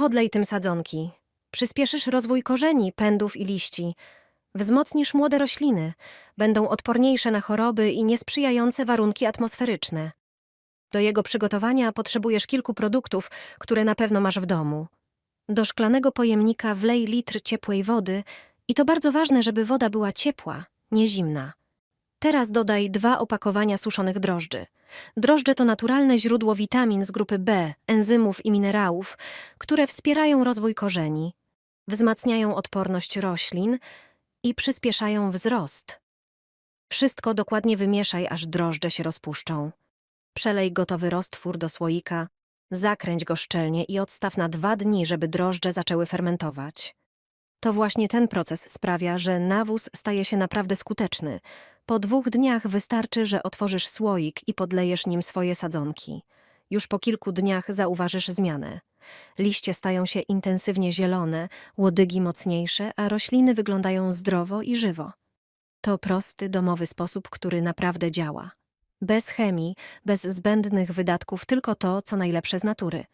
Podlej tym sadzonki. Przyspieszysz rozwój korzeni, pędów i liści. Wzmocnisz młode rośliny. Będą odporniejsze na choroby i niesprzyjające warunki atmosferyczne. Do jego przygotowania potrzebujesz kilku produktów, które na pewno masz w domu. Do szklanego pojemnika wlej litr ciepłej wody i to bardzo ważne, żeby woda była ciepła, nie zimna. Teraz dodaj dwa opakowania suszonych drożdży. Drożdże to naturalne źródło witamin z grupy B, enzymów i minerałów, które wspierają rozwój korzeni, wzmacniają odporność roślin i przyspieszają wzrost. Wszystko dokładnie wymieszaj, aż drożdże się rozpuszczą. Przelej gotowy roztwór do słoika, zakręć go szczelnie i odstaw na dwa dni, żeby drożdże zaczęły fermentować. To właśnie ten proces sprawia, że nawóz staje się naprawdę skuteczny. Po dwóch dniach wystarczy, że otworzysz słoik i podlejesz nim swoje sadzonki. Już po kilku dniach zauważysz zmianę. Liście stają się intensywnie zielone, łodygi mocniejsze, a rośliny wyglądają zdrowo i żywo. To prosty, domowy sposób, który naprawdę działa. Bez chemii, bez zbędnych wydatków, tylko to, co najlepsze z natury.